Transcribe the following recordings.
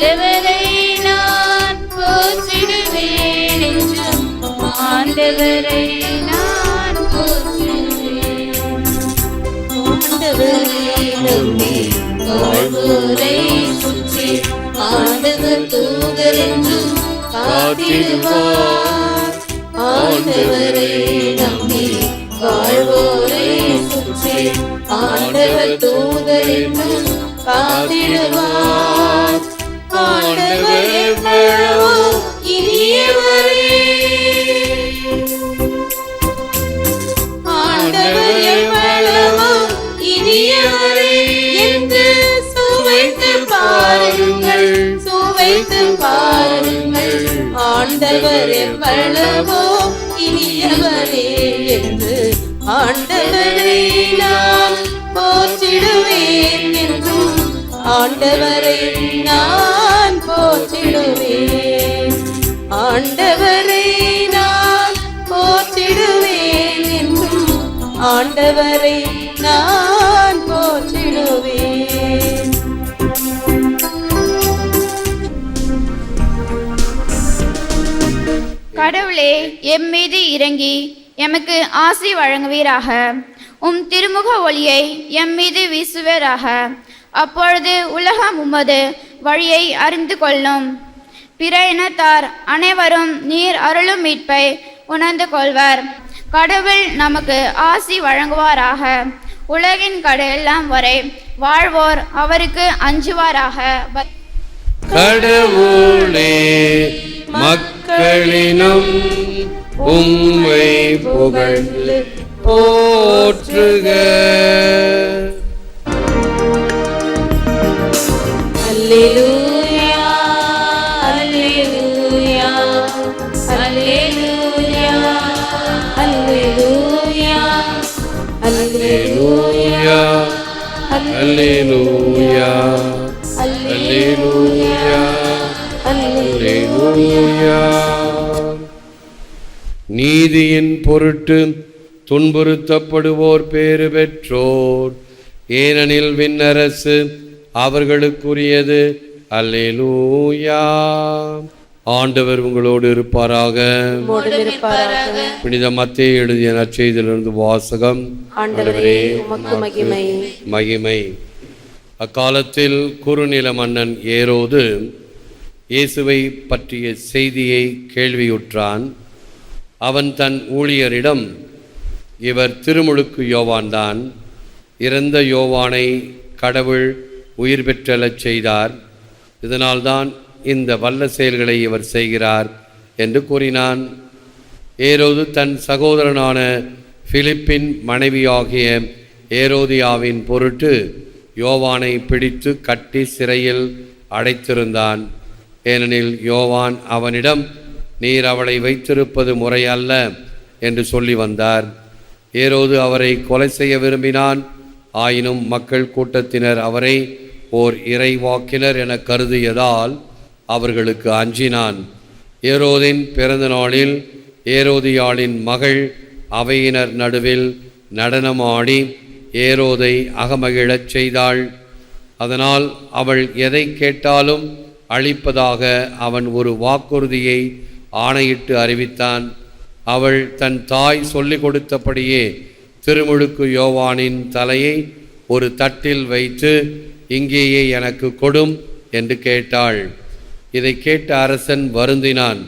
ஆண்டவரை நான் போற்றிடுவேன் என்றும் ஆண்டவரை நான் போற்றிடுவேன். ஆண்டவரை நம்பி வாழ்வோரை சுற்றி ஆண்டவர் தூதர் என்றும் காத்திடுவார் ஆண்டவரை நம்பி வாழ்வோரை சுற்றி ஆண்டவர் தூதர் என்றும் காத்திடுவார். வளமோ இனியவரே என்று ஆண்டவரை நான் போற்றிடுவேன் என்றும் ஆண்டவரை நான் போற்றிடுவேன். ஆண்டவரை நான் போற்றிடுவேன் என்றும் ஆண்டவரை நான் கடவுளே எம் மீது இறங்கி எமக்கு ஆசி வழங்குவீராக. உம் திருமுக ஒளியை எம் மீது வீசுவீராக. அப்பொழுது உலகம் உமது வழியை அறிந்து கொள்ளும். பிற இனத்தார் அனைவரும் நீர் அருளும் மீட்பை உணர்ந்து கொள்வர். கடவுள் நமக்கு ஆசி வழங்குவாராக. உலகின் கடையெல்லாம் வரை வாழ்வோர் அவருக்கு அஞ்சுவாராக. கடவுளே மக்களினம் உம்மை புகழ்ந்து போற்றுக. அல்லேலூயா அல்லேலூயா அல்லேலூயா அல்லேலூயா அல்லேலூயா அல்லேலூயா அல்லேலூயா நீதியின் பொருட்டு துன்புறுத்தப்படுவோர் பேறு பெற்றோர். ஏனெனில் விண்ணரசு அவர்களுக்குரியது. அல்லேலூயா. ஆண்டவர் உங்களோடு இருப்பாராக. புனித மத்தேயு எழுதிய நற்செய்தியிலிருந்து வாசகம். ஆண்டவரே மகிமை. மகிமை. அக்காலத்தில் குறுநில மன்னன் ஏரோது இயேசுவை பற்றிய செய்தியை கேள்வியுற்றான். அவன் தன் ஊழியரிடம் இவர் திருமுழுக்கு யோவான்தான். இறந்த யோவானை கடவுள் உயிர் பெற்றலச் செய்தார். இதனால்தான் இந்த வல்ல செயல்களை இவர் செய்கிறார் என்று கூறினான். ஏரோது தன் சகோதரனான பிலிப்பின் மனைவியாகிய ஏரோதியாவின் பொருட்டு யோவானை பிடித்து கட்டி சிறையில் அடைத்திருந்தான். ஏனெனில் யோவான் அவனிடம் நீர் அவளை வைத்திருப்பது முறையல்ல என்று சொல்லி வந்தார். ஏரோது அவரை கொலை செய்ய விரும்பினான். ஆயினும் மக்கள் கூட்டத்தினர் அவரை ஓர் இறைவாக்கினர் என கருதியதால் அவர்களுக்கு அஞ்சினான். ஏரோதின் பிறந்த நாளில் ஏரோதியாளின் மகள் அவையினர் நடுவில் நடனமாடி ஏரோதை அகமகிழச் செய்தாள். அதனால் அவள் எதை கேட்டாலும் அளிப்பதாக அவன் ஒரு வாக்குறுதியை ஆணையிட்டு அறிவித்தான். அவள் தன் தாய் சொல்லிக் கொடுத்தபடியே திருமுழுக்கு யோவானின் தலையை ஒரு தட்டில் வைத்து இங்கேயே எனக்கு கொடும் என்று கேட்டாள். இதை கேட்ட அரசன் வருந்தினான்.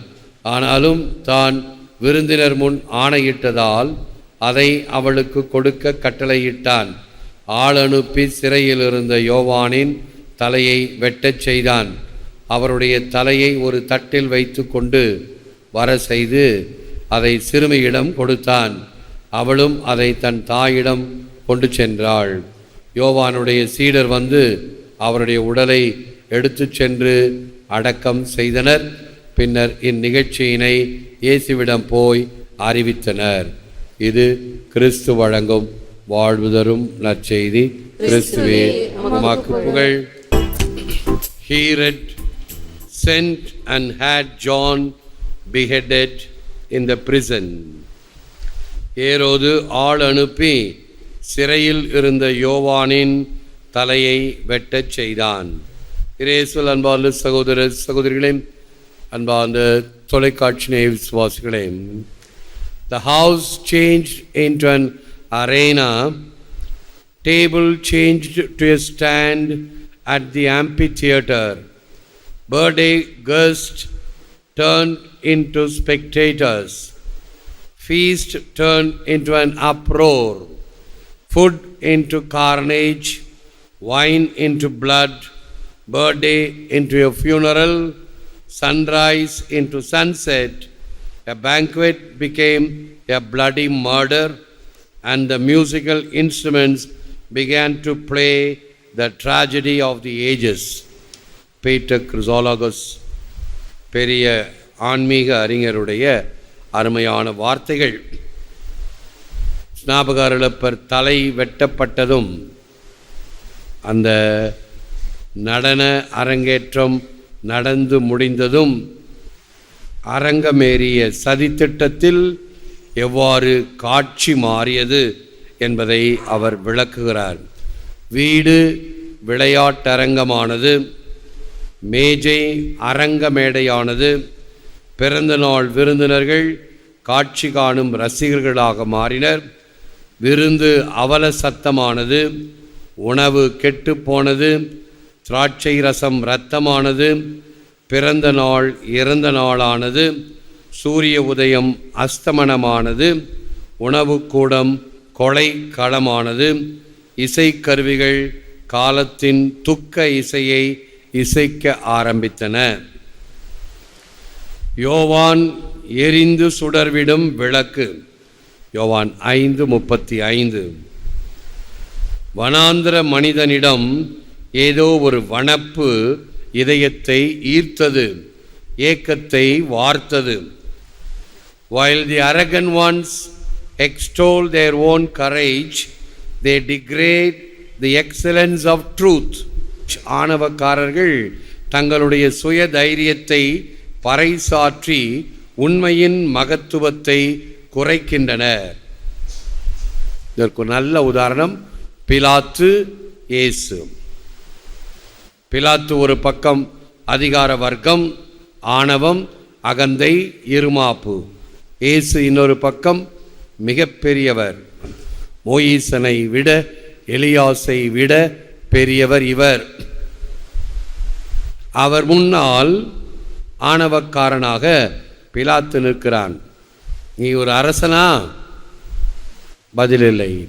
ஆனாலும் தான் விருந்தினர் முன் ஆணையிட்டதால் அதை அவளுக்கு கொடுக்க கட்டளையிட்டான். ஆள் அனுப்பி சிறையில் இருந்த யோவானின் தலையை வெட்டச் செய்தான். அவருடைய தலையை ஒரு தட்டில் வைத்து கொண்டு வர செய்து அதை சிறுமியிடம் கொடுத்தான். அவளும் அதை தன் தாயிடம் கொண்டு சென்றாள். யோவானுடைய சீடர் வந்து அவருடைய உடலை எடுத்துச் சென்று அடக்கம் செய்தனர். பின்னர் இந்நிகழ்ச்சியினை இயேசுவிடம் போய் அறிவித்தனர். இது கிறிஸ்து வழங்கும் வாழ்வுதரும் நற்செய்தி. கிறிஸ்துவே உமாக்கு புகழ். ஹீரட் sent and had John beheaded in the prison. ஏரோது ஆள் அனுப்பி சிறையில் இருந்த யோவானின் தலையை வெட்டச் செய்தான். இரேசுவல் அன்பார்ந்த சகோதர சகோதரிகளே அன்பார்ந்த தொலைக்காட்சி விசுவாசிகளே the house change in an arena table change to a stand at the amphitheatre Birthday guests turned into spectators. Feast turned into an uproar. Food into carnage, wine into blood, birthday into a funeral, sunrise into sunset. A banquet became a bloody murder, and the musical instruments began to play the tragedy of the ages. Peter Chrysologus பெரிய ஆன்மீக அறிஞருடைய அருமையான வார்த்தைகள். ஸ்நாபகாரிழப்பர் தலை வெட்டப்பட்டதும் அந்த நடன அரங்கேற்றம் நடந்து முடிந்ததும் அரங்கமேறிய சதித்திட்டத்தில் எவ்வாறு காட்சி மாறியது என்பதை அவர் விளக்குகிறார். வீடு விளையாட்டரங்கமானது மேஜை அரங்க மேடையானது பிறந்த நாள் விருந்தினர்கள் காட்சி காணும் ரசிகர்களாக மாறினர். விருந்து அவல சத்தமானது உணவு கெட்டுப்போனது திராட்சை ரசம் இரத்தமானது பிறந்த நாள் இறந்த நாளானது சூரிய உதயம் அஸ்தமனமானது உணவுக்கூடம் கொலை களமானது இசைக்கருவிகள் காலத்தின் துக்க இசையை இசைக்க ஆரம்பித்தன. யோவான் எரிந்து சுடர்விடும் விளக்கு. யோவான் ஐந்து முப்பத்தி ஐந்து. வனாந்திர மனிதனிடம் ஏதோ ஒரு வனப்பு இதயத்தை ஈர்த்தது ஏக்கத்தை வார்த்தது. While the arrogant once extol their own courage they degrade the excellence of truth ஆணவக்காரர்கள் தங்களுடைய சுய தைரியத்தை பறைசாற்றி உண்மையின் மகத்துவத்தை குறைக்கின்றனர். இதற்கு நல்ல உதாரணம் பிலாத்து இயேசு. பிலாத்து ஒரு பக்கம் அதிகார வர்க்கம் ஆணவம் அகந்தை இருமாப்பு. இயேசு இன்னொரு பக்கம் மிகப்பெரியவர். மோயீசனை விட எலியாசை விட பெரியவர் இவர். அவர் முன்னால் ஆணவக்காரனாக பிலாத்து நிற்கிறான். நீ ஒரு அரசனா? பதில் இல்லை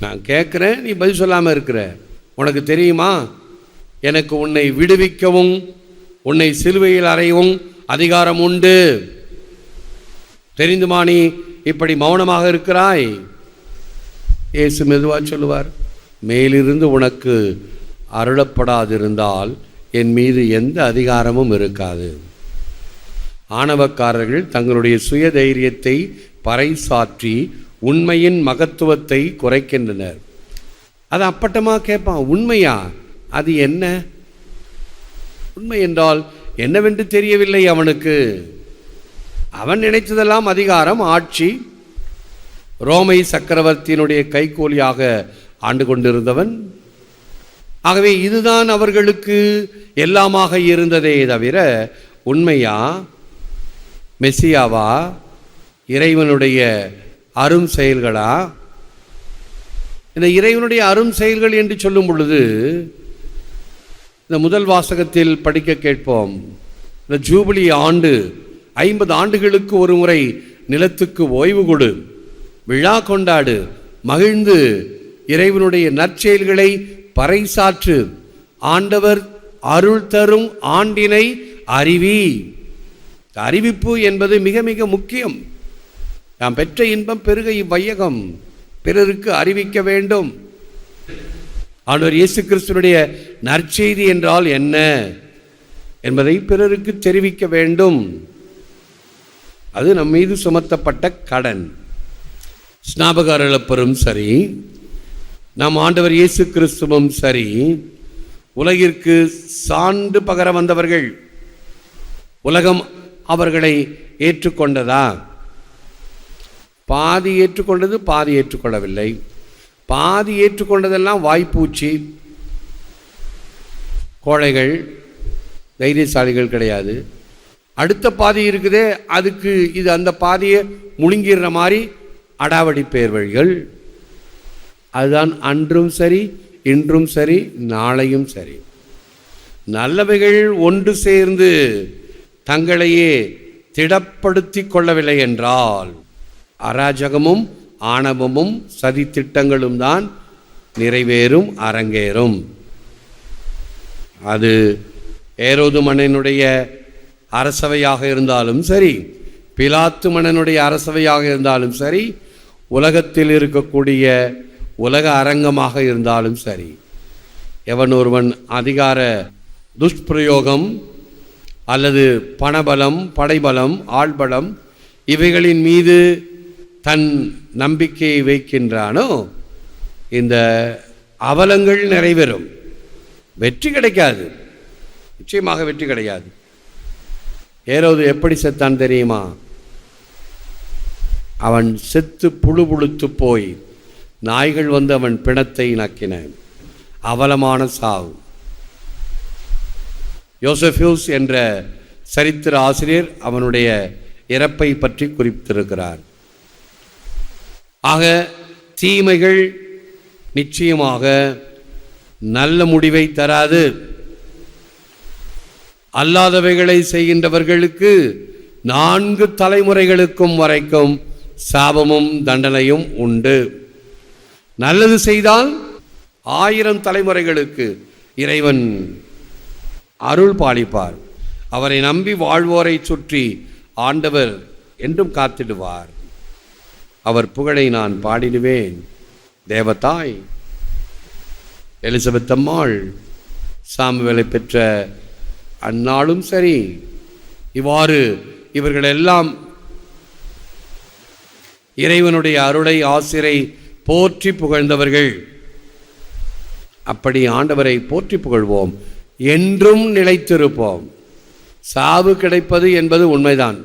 நான் கேட்குறேன் நீ பதில் சொல்லாமல் இருக்கிற. உனக்கு தெரியுமா? எனக்கு உன்னை விடுவிக்கவும் உன்னை சிலுவையில் அறையவும் அதிகாரம் உண்டு. தெரிந்துமா நீ இப்படி மௌனமாக இருக்கிறாய்? இயேசு மெதுவாக சொல்லுவார். மேலிருந்து உனக்கு அருளப்படாதிருந்தால் என் மீது எந்த அதிகாரமும் இருக்காது. ஆணவக்காரர்கள் தங்களுடைய சுய தைரியத்தை பறைசாற்றி உண்மையின் மகத்துவத்தை குறைக்கின்றனர். அது அப்பட்டமாக கேட்பான் உண்மையா? அது என்ன? உண்மை என்றால் என்னவென்று தெரியவில்லை அவனுக்கு. அவன் நினைத்ததெல்லாம் அதிகாரம் ஆட்சி. ரோமை சக்கரவர்த்தியினுடைய கைகோலியாக ஆண்டு கொண்டிருந்தவன். ஆகவே இதுதான் அவர்களுக்கு எல்லாமாக இருந்ததே தவிர உண்மையா? மெஸ்ஸியாவா? இறைவனுடைய அரும் செயல்களா? இந்த இறைவனுடைய அரும் செயல்கள் என்று சொல்லும் பொழுது இந்த முதல் வாசகத்தில் படிக்க கேட்போம். இந்த ஜூபிலி ஆண்டு ஐம்பது ஆண்டுகளுக்கு ஒரு முறை நிலத்துக்கு ஓய்வு கொடு. விழா கொண்டாடு. மகிழ்ந்து இறைவனுடைய நற்செயல்களை பறைசாற்று. ஆண்டவர் அருள் தரும் ஆண்டினை அறிவி. அறிவிப்பு என்பது மிக மிக முக்கியம். நாம் பெற்ற இன்பம் பெருக இவ்வையகம். பிறருக்கு அறிவிக்க வேண்டும். ஆண்டவர் இயேசு கிறிஸ்துனுடைய நற்செய்தி என்றால் என்ன? என்பதை பிறருக்கு தெரிவிக்க வேண்டும். அது நம் மீது சுமத்தப்பட்ட கடன். ஸ்நாபகார இழப்பரும் சரி. நம் ஆண்டவர் இயேசு கிறிஸ்துவும் சரி உலகிற்கு சான்று பகர வந்தவர்கள். உலகம் அவர்களை ஏற்றுக்கொண்டதா? பாதி ஏற்றுக்கொண்டது பாதி ஏற்றுக்கொள்ளவில்லை. பாதி ஏற்றுக்கொண்டதெல்லாம் வாய்ப்பூச்சி. கோழைகள் தைரியசாலிகள் கிடையாது. அடுத்த பாதி இருக்குதே அதுக்கு இது அந்த பாதியை முழுங்கிடுற மாதிரி அடாவடி பேர்வழிகள் அதுதான் அன்றும் சரி இன்றும் சரி நாளையும் சரி. நல்லவைகள் ஒன்று சேர்ந்து தங்களையே திடப்படுத்தி கொள்ளவில்லை என்றால் அராஜகமும் ஆணவமும் சதித்திட்டங்களும் தான் நிறைவேறும் அரங்கேறும். அது ஏரோது மன்னனுடைய அரசவையாக இருந்தாலும் சரி பிலாத்து மன்னனுடைய அரசவையாக இருந்தாலும் சரி உலகத்தில் இருக்கக்கூடிய உலக அரங்கமாக இருந்தாலும் சரி. எவன் ஒருவன் அதிகார துஷ்பிரயோகம் அல்லது பணபலம் படைபலம் ஆள்பலம் இவைகளின் மீது தன் நம்பிக்கையை வைக்கின்றானோ இந்த அவலங்கள் நிறைவேறும். வெற்றி கிடைக்காது. நிச்சயமாக வெற்றி கிடையாது. ஏரோது எப்படி செத்தான் தெரியுமா? அவன் செத்து புழு புழுத்து போய் நாய்கள் வந்து அவன் பிணத்தை நக்கின. அவலமான சாவு. யோசஃபியூஸ் என்ற சரித்திர ஆசிரியர் அவனுடைய இறப்பை பற்றி குறிப்பிட்டிருக்கிறார். ஆக தீமைகள் நிச்சயமாக நல்ல முடிவை தராது. அல்லாதவைகளை செய்கின்றவர்களுக்கு நான்கு தலைமுறைகளுக்கும் வரைக்கும் சாபமும் தண்டனையும் உண்டு. நல்லது செய்தால் ஆயிரம் தலைமுறைகளுக்கு இறைவன் அருள் பாலிப்பார். அவரை நம்பி வாழ்வோரை சுற்றி ஆண்டவர் என்றும் காத்திடுவார். அவர் புகழை நான் பாடிடுவேன். தேவதாய் எலிசபெத் அம்மாள் சாமுவேலை பெற்ற அந்நாளும் சரி இவ்வாறு இவர்கள் எல்லாம் இறைவனுடைய அருளை ஆசிரை போற்றி புகழ்ந்தவர்கள். அப்படி ஆண்டவரை போற்றி புகழ்வோம். என்றும் நிலைத்திருப்போம். சாவு கிடைப்பது என்பது உண்மைதான்.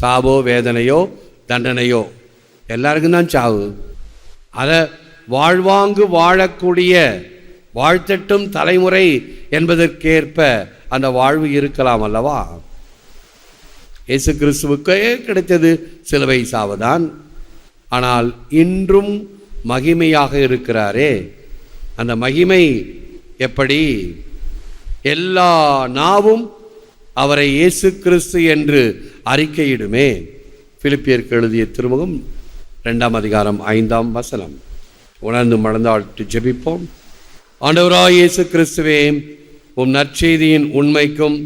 சாவோ வேதனையோ தண்டனையோ எல்லாருக்கும் தான் சாவு. அதை வாழ்வாங்கு வாழக்கூடிய வாழ்த்தட்டும் தலைமுறை என்பதற்கேற்ப அந்த வாழ்வு இருக்கலாம் அல்லவா? இயேசு கிறிஸ்துவுக்கே கிடைத்தது சிலுவை சாவுதான். ஆனால் இன்றும் மகிமையாக இருக்கிறாரே. அந்த மகிமை எப்படி? எல்லா நாவும் அவரை இயேசு கிறிஸ்து என்று அறிக்கையிடுமே. பிலிப்பியருக்கு எழுதிய திருமுகம் ரெண்டாம் அதிகாரம் ஐந்தாம் வசனம். உணர்ந்து மறந்தாழ்த்து ஜெபிப்போம். ஆண்டவராய் இயேசு கிறிஸ்துவே உம் நற்செய்தியின் உண்மைக்கும்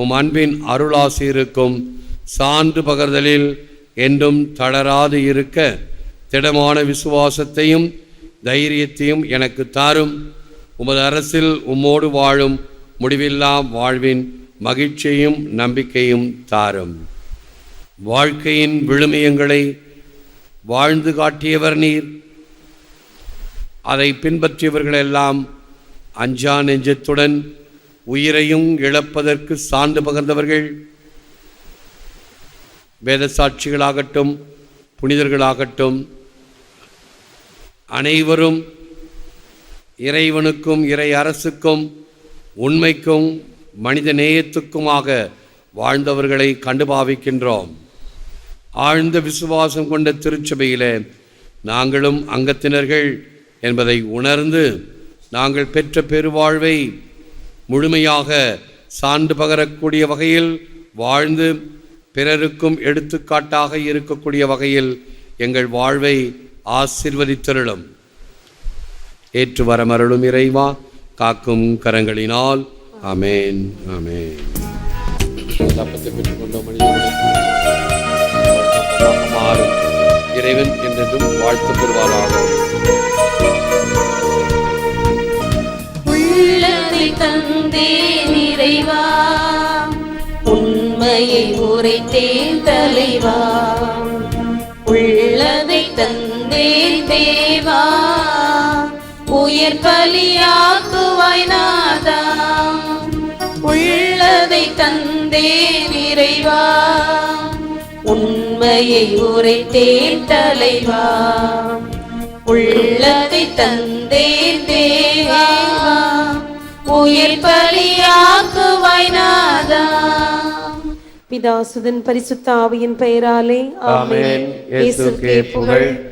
உம் அன்பின் அருளாசிருக்கும் சான்று பகர்தலில் என்றும் தளராது இருக்க திடமான விசுவாசத்தையும் தைரியத்தையும் எனக்கு தாரும். உமது அரசில் உம்மோடு வாழும் முடிவில்லா வாழ்வின் மகிழ்ச்சியும் நம்பிக்கையும் தாரும். வாழ்க்கையின் விழுமியங்களை வாழ்ந்து காட்டியவர் நீர். அதை பின்பற்றியவர்களெல்லாம் அஞ்சா நெஞ்சத்துடன் உயிரையும் இழப்பதற்கு சான்று பகர்ந்தவர்கள். வேத சாட்சிகளாகட்டும் புனிதர்களாகட்டும் அனைவரும் இறைவனுக்கும் இறை அரசுக்கும் உண்மைக்கும் மனித நேயத்துக்குமாக வாழ்ந்தவர்களை கண்டு பாவிக்கின்றோம். ஆழ்ந்த விசுவாசம் கொண்ட திருச்சபையிலே நாங்களும் அங்கத்தினர்கள் என்பதை உணர்ந்து நாங்கள் பெற்ற பெருவாழ்வை முழுமையாக சான்று பகரக்கூடிய வகையில் வாழ்ந்து பிறருக்கும் எடுத்துக்காட்டாக இருக்கக்கூடிய வகையில் எங்கள் வாழ்வை ஆசிர்வதித்தருளும். ஏற்று வரமருளும் இறைவா காக்கும் கரங்களினால். மனிதர்களே. மாறும். இறைவன் என்றதும் வாழ்த்து பெறுவாராக உள்ளதை தந்தே நிறைவா உண்மையை உரைத்தேன் தலைவா. உள்ளதை தந்தே தேவா. உயர் பலியாக்குவாய் நாதா உள்ளதை தந்தே நிறைவா உண்மையை உரைத்தேன் தலைவா. உள்ளதை தந்தே தேவா. உயிர் பலியாக்குவாய் நாதா பிதாசுதன் பரிசுத்த ஆவியின் பெயராலே ஆமென். இயேசுக்கே புகழ்.